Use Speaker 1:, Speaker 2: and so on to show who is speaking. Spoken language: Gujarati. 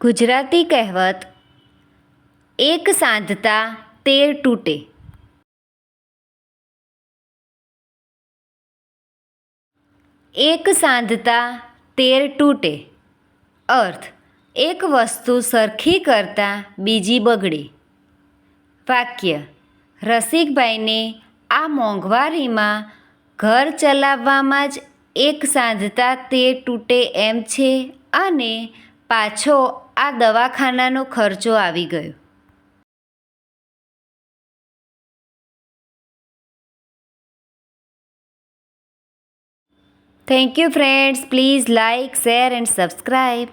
Speaker 1: ગુજરાતી કહેવત, એક સાંધતા તેર તૂટે. એક સાંધતા તેર તૂટે. અર્થ, એક વસ્તુ સરખી કરતાં બીજી બગડે. વાક્ય, રસિકભાઈને આ મોંઘવારીમાં ઘર ચલાવવામાં જ એક સાંધતા તે તૂટે એમ છે અને પાછો આ દવાખાનાનો ખર્ચો આવી ગયો. Thank you friends please like share and subscribe